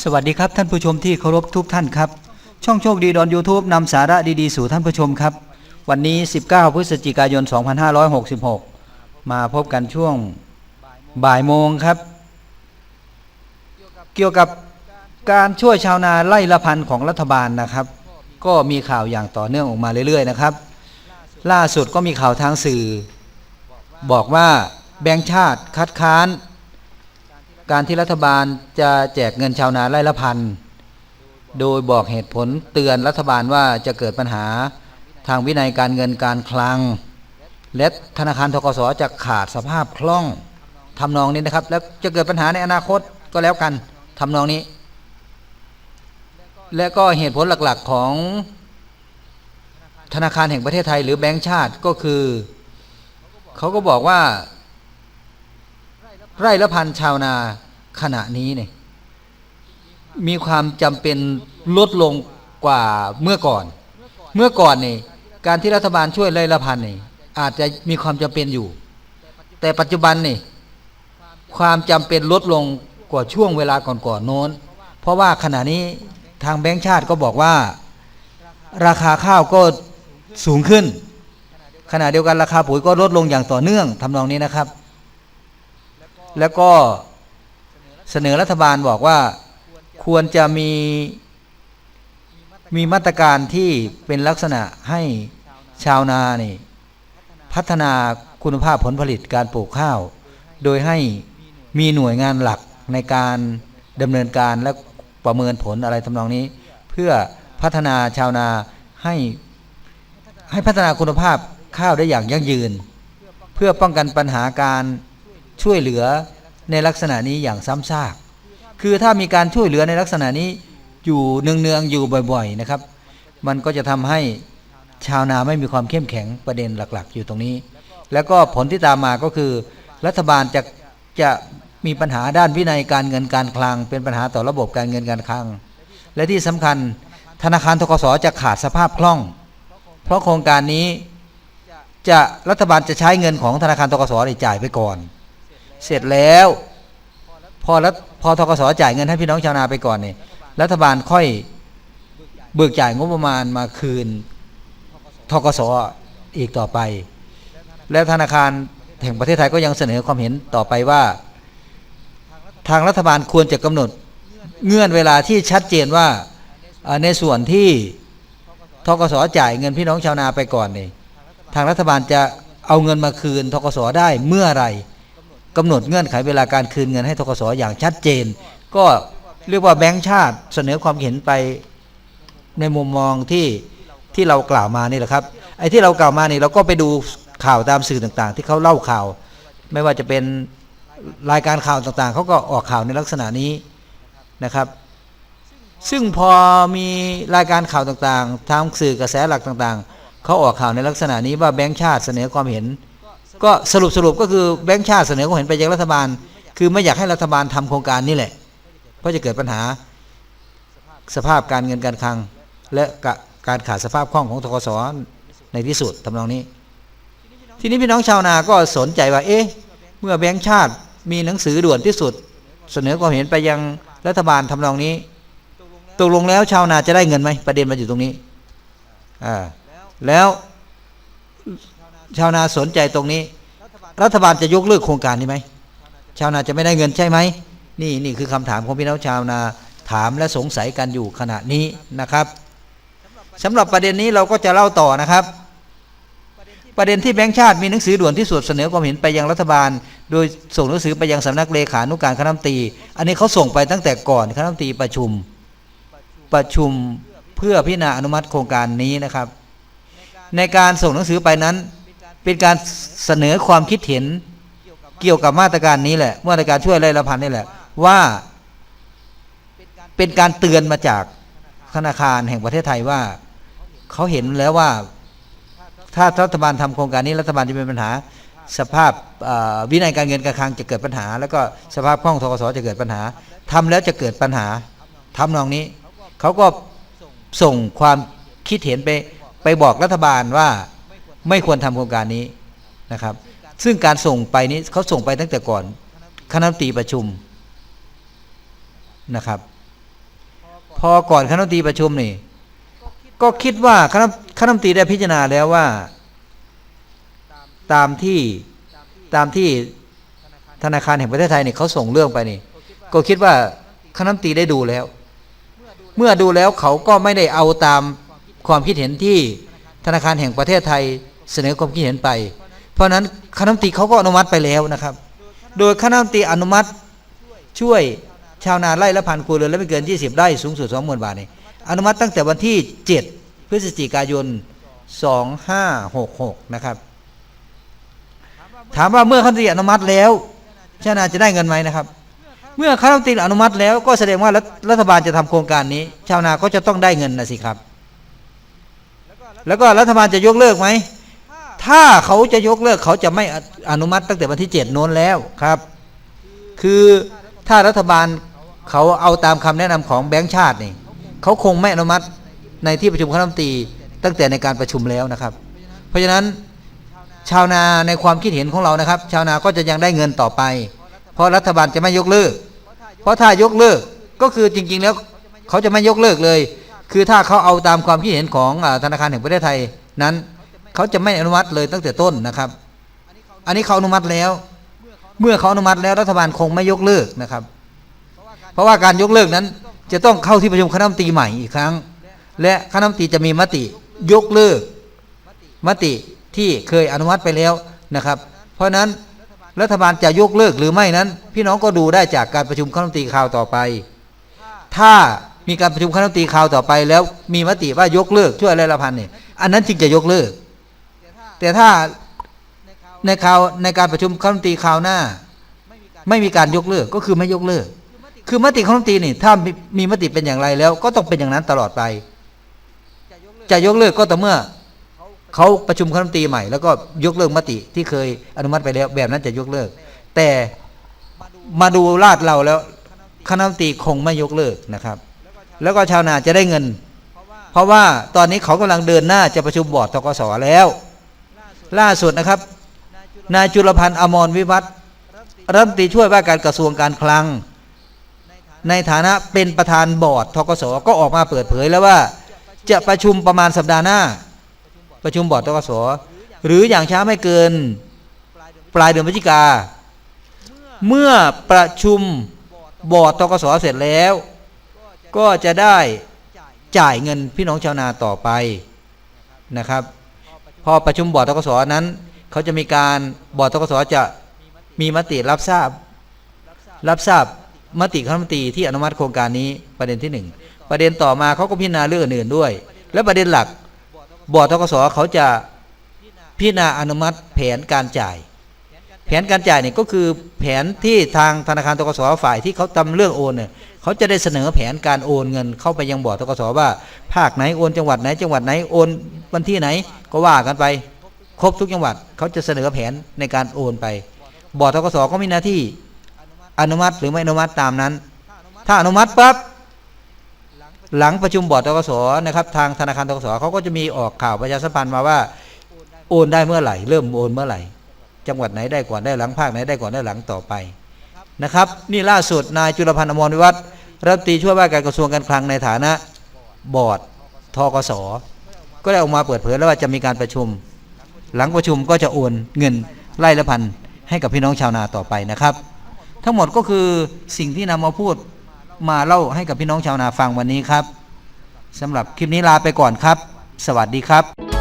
สวัสดีครับท่านผู้ชมที่เคารพทุกท่านครับ ช่องโชคดีดอน YouTube นำสาระดีๆ สู่ท่านผู้ชมครับ วันนี้ 19 พฤศจิกายน 2566 มาพบกันช่วงบ่ายโมงครับ เกี่ยวกับการช่วยชาวนาไล่ละพันของรัฐบาลนะครับ ก็มีข่าวอย่างต่อเนื่องออกมาเรื่อยๆนะครับ ล่าสุดก็มีข่าวทางสื่อ บอกว่าแบงค์ชาติคัดค้าน การที่รัฐบาลจะแจกเงินชาวนาไร่ละพันโดยบอกเหตุผลเตือนรัฐบาลว่าจะเกิดปัญหาทางวินัยการเงินการคลัง และธนาคารทกสจะขาดสภาพคล่องทำนองนี้นะครับ แล้วจะเกิดปัญหาในอนาคตก็แล้วกันทำนองนี้ และก็เหตุผลหลักๆของธนาคารแห่งประเทศไทยหรือแบงก์ชาติก็คือ เขาก็บอกว่า ไร่ละพันชาวนาขณะนี้เนี่ยมีความจำเป็นลดลงกว่าเมื่อก่อน เมื่อก่อนเนี่ยการที่รัฐบาลช่วยไร่ละพันเนี่ยอาจจะมีความจำเป็นอยู่ แต่ปัจจุบันนี่ความจำเป็นลดลงกว่าช่วงเวลาก่อนๆโน้น เพราะว่าขณะนี้ทางแบงก์ชาติก็บอกว่า ราคาข้าวก็สูงขึ้น ขณะเดียวกันราคาปุ๋ยก็ลดลงอย่างต่อเนื่องทำนองนี้นะครับ แล้วก็เสนอรัฐบาลบอกว่าควรจะมีมีมาตรการที่เป็นลักษณะให้ชาวนานี่พัฒนาคุณภาพผลผลิตการปลูกข้าว โดยให้มีหน่วยงานหลักในการดำเนินการและประเมินผลอะไรทำนองนี้ เพื่อพัฒนาชาวนาให้ให้พัฒนาคุณภาพข้าวได้อย่างยั่งยืน เพื่อป้องกันปัญหาการ ช่วยเหลือในลักษณะนี้อย่างซ้ำซาก คือถ้ามีการช่วยเหลือในลักษณะนี้อยู่เนืองๆอยู่บ่อย ๆนะครับ มันก็จะทำให้ชาวนาไม่มีความเข้มแข็งประเด็นหลัก ๆ อยู่ตรงนี้ แล้วก็ผลที่ตามมาก็คือ รัฐบาลจะจะมีปัญหาด้านวินัยการเงินการคลัง เป็นปัญหาต่อระบบการเงินการคลัง และที่สำคัญธนาคารทกสจะขาดสภาพคล่อง เพราะโครงการนี้จะรัฐบาลจะใช้เงินของธนาคารทกสเนี่ยจ่ายไปก่อน เสร็จแล้ว พอรัฐพอทกสจ่ายเงินให้พี่น้องชาวนาไปก่อนเนี่ยรัฐบาลค่อยเบิกจ่ายงบประมาณมาคืนทกสอีกต่อไป และธนาคารแห่งประเทศไทยก็ยังเสนอความเห็นต่อไปว่า ทางรัฐบาลควรจะกำหนดเงื่อนเวลาที่ชัดเจนว่าในส่วนที่ทกสจ่ายเงินพี่น้องชาวนาไปก่อนเนี่ยทางรัฐบาลจะเอาเงินมาคืนทกสได้เมื่อไหร่ กำหนดเงื่อนไขเวลาการคืนเงินให้ทกสอย่างชัดเจน ก็เรียกว่าแบงก์ชาติเสนอความเห็นไปในมุมมองที่ที่เรากล่าวมานี่แหละครับไอ้ที่เรากล่าวมานี่เราก็ไปดูข่าวตามสื่อต่างๆ ที่เขาเล่าข่าว ไม่ว่าจะเป็นรายการข่าวต่างๆเขาก็ออกข่าวในลักษณะนี้นะครับ ซึ่งพอมีรายการข่าวต่างๆทางสื่อกระแสหลักต่างๆเขาออกข่าวในลักษณะนี้ว่าแบงก์ชาติเสนอความเห็น ก็สรุปสรุปก็คือแบงค์ชาติเสนอความเห็นไปยังรัฐบาล คือไม่อยากให้รัฐบาลทำโครงการนี้แหละ เพราะจะเกิดปัญหาสภาพการเงินการคลัง และกการขาดสภาพคล่องของทกสในที่สุดทำนองนี้ ทีนี้พี่น้องชาวนาก็สนใจว่า เอ๊ะเมื่อแบงค์ชาติมีหนังสือด่วนที่สุด เสนอความเห็นไปยังรัฐบาลทำนองนี้ตกลงแล้วชาวนาจะได้เงินไหมประเด็นมาอยู่ตรงนี้อ่าแล้ว ชาวนาสนใจตรงนี้ รัฐบาลจะยกเลิกโครงการนี้ไหมชาวนาจะไม่ได้เงินใช่ไหมนี่นี่คือคำถามของพี่น้องชาวนาถามและสงสัยกันอยู่ขณะนี้นะครับสำหรับประเด็นนี้เราก็จะเล่าต่อนะครับ ประเด็นที่แบงค์ชาติมีหนังสือด่วนที่สุดเสนอความเห็นไปยังรัฐบาล โดยส่งหนังสือไปยังสำนักเลขานุการคณะรัฐมนตรี อันนี้เขาส่งไปตั้งแต่ก่อนคณะรัฐมนตรีประชุมประชุมเพื่อพิจารณาอนุมัติโครงการนี้นะครับ ในการส่งหนังสือไปนั้น เป็นการเสนอความคิดเห็นเกี่ยวกับมาตรการนี้แหละมาตรการช่วยไล่ละพันนี่แหละ ว่าเป็นการเตือนมาจากธนาคารแห่งประเทศไทยว่าเขาเห็นแล้วว่า ถ้ารัฐบาลทำโครงการนี้รัฐบาลจะมีปัญหา สภาพวินัยการเงินการคลังจะเกิดปัญหา แล้วก็สภาพคล่องทกสจะเกิดปัญหาทำแล้วจะเกิดปัญหาทำนองนี้เขาก็ส่งความคิดเห็นไปไปบอกรัฐบาลว่า ไม่ควรทำโครงการนี้นะครับ ซึ่งการส่งไปนี้เขาส่งไปตั้งแต่ก่อนคณะตีประชุมนะครับ พอก่อนคณะตีประชุมนี่ ก็คิดว่าคณะคณะตีได้พิจารณาแล้วว่า ตามที่ตามที่ธนาคารแห่งประเทศไทยเนี่ยเขาส่งเรื่องไปนี่ ก็คิดว่าคณะตีได้ดูแล้ว เมื่อดูแล้วเขาก็ไม่ได้เอาตามความคิดเห็นที่ธนาคารแห่งประเทศไทย เสนอความคิดเห็นไป เพราะนั้นคณะมตรีเขาก็อนุมัติไปแล้วนะครับ โดยคณะมตรีอนุมัติช่วยชาวนาไร่ละพันครัวเรือนและไม่เกิน 20 ไร่สูงสุด20,000บาทนี่อนุมัติตั้งแต่วันที่ 7 พฤศจิกายน 2566 นะครับ ถามว่าเมื่อคณะมนตรีอนุมัติแล้วชาวนาจะได้เงินไหมนะครับ เมื่อคณะมนตรีอนุมัติแล้วก็แสดงว่ารัฐรัฐบาลจะทำโครงการนี้ ชาวนาก็จะต้องได้เงินนะสิครับ แล้วก็รัฐบาลจะยกเลิกไหม ถ้าเขาจะยกเลิกเขาจะไม่อนุมัติตั้งแต่วันที่เจ็ดโน้นแล้วครับ คือถ้ารัฐบาลเขาเอาตามคำแนะนำของแบงก์ชาตินี่เขาคงไม่อนุมัติในที่ประชุมคณะรัฐมนตรีตั้งแต่ในการประชุมแล้วนะครับ เพราะฉะนั้นชาวนาในความคิดเห็นของเรานะครับ ชาวนาก็จะยังได้เงินต่อไป เพราะรัฐบาลจะไม่ยกเลิก เพราะถ้ายกเลิกก็คือจริง ๆ แล้วเขาจะไม่ยกเลิกเลย คือถ้าเขาเอาตามความคิดเห็นของธนาคารแห่งประเทศไทยนั้น เขาจะไม่อนุมัติเลยตั้งแต่ต้นนะครับ อันนี้เขาอนุมัติแล้ว เมื่อเขาอนุมัติแล้วรัฐบาลคงไม่ยกเลิกนะครับ เพราะว่าการยกเลิกนั้น จะต้องเข้าที่ประชุมคณะมนตรีใหม่อีกครั้ง และคณะมนตรีจะมีมติยกเลิก มติที่เคยอนุมัติไปแล้วนะครับ เพราะฉะนั้นรัฐบาลจะยกเลิกหรือไม่นั้น พี่น้องก็ดูได้จากการประชุมคณะมนตรีคราวต่อไป ถ้ามีการประชุมคณะมนตรีคราวต่อไปแล้วมีมติว่ายกเลิกช่วยอะไรละพันเนี่ยอันนั้นจึงจะยกเลิก แต่ถ้าในคราวในการประชุมคณะมนตรีคราวหน้า ไม่มีการยกเลิกก็คือไม่ยกเลิก คือมติคณะมนตรีนี่ถ้ามีมติเป็นอย่างไรแล้ว ก็ต้องเป็นอย่างนั้นตลอดไป จะยกเลิกก็ต่อเมื่อเขาประชุมคณะมนตรีใหม่ แล้วก็ยกเลิกมติที่เคยอนุมัติไปแล้ว แบบนั้นจะยกเลิก แต่มาดูลาดเราแล้วคณะมนตรีคงไม่ยกเลิกนะครับ แล้วก็ชาวนาจะได้เงิน เพราะว่าตอนนี้เขากำลังเดินหน้าจะประชุมบอร์ดทกสแล้ว ล่าสุดนะครับ นายจุลพันธ์อมรวิวัฒรัฐมนตรีช่วยว่าการกระทรวงการคลัง ในฐานะเป็นประธานบอร์ดทกสก็ออกมาเปิดเผยแล้วว่า จะประชุมประมาณสัปดาห์หน้า ประชุมบอร์ดทกสหรืออย่างช้าไม่เกินปลายเดือนพฤศจิกา เมื่อประชุมบอร์ดทกสเสร็จแล้ว ก็จะได้จ่ายเงินพี่น้องชาวนาต่อไปนะครับ พอประชุมบอร์ดทกสนั้นเขาจะมีการบอร์ดทกสจะมีมติรับทราบ รับทราบมติคณะมตรีที่อนุมัติโครงการนี้ประเด็นที่หนึ่งประเด็นต่อมาเขาก็พิจารณาเรื่องอื่นด้วย และประเด็นหลักบอร์ดทกสเขาจะพิจารณาอนุมัติแผนการจ่าย แผนการจ่ายเนี่ยก็คือแผนที่ทางธนาคารทกสฝ่ายที่เขาทำเรื่องโอนเนี่ย เขาจะได้เสนอแผนการโอนเงินเข้าไปยังบอร์ดทกสว่า ภาคไหนโอนจังหวัดไหนจังหวัดไหนโอนวันที่ไหนก็ว่ากันไป ครบทุกจังหวัดเขาจะเสนอแผนในการโอนไป บอร์ดทกสก็มีหน้าที่อนุมัติหรือไม่อนุมัติตามนั้น ถ้าอนุมัติปั๊บหลังประชุมบอร์ดทกสนะครับ ทางธนาคารทกสเขาก็จะมีออกข่าวประชาสัมพันธ์มาว่าโอนได้เมื่อไหร่ เริ่มโอนเมื่อไหร่ จังหวัดไหนได้ก่อนได้หลังภาคไหนได้ก่อนได้หลังต่อไป นะครับ นี่ล่าสุดนายจุลพันธ์อมรวิวัฒน์รัฐมนตรีช่วยว่าการกระทรวงการคลังในฐานะบอร์ดทกสก็ได้ออกมาเปิดเผยแล้วว่าจะมีการประชุม หลังประชุมก็จะโอนเงินไล่ละพันให้กับพี่น้องชาวนาต่อไปนะครับ ทั้งหมดก็คือสิ่งที่นำมาพูดมาเล่าให้กับพี่น้องชาวนาฟังวันนี้ครับสำหรับคลิปนี้ลาไปก่อนครับ สวัสดีครับ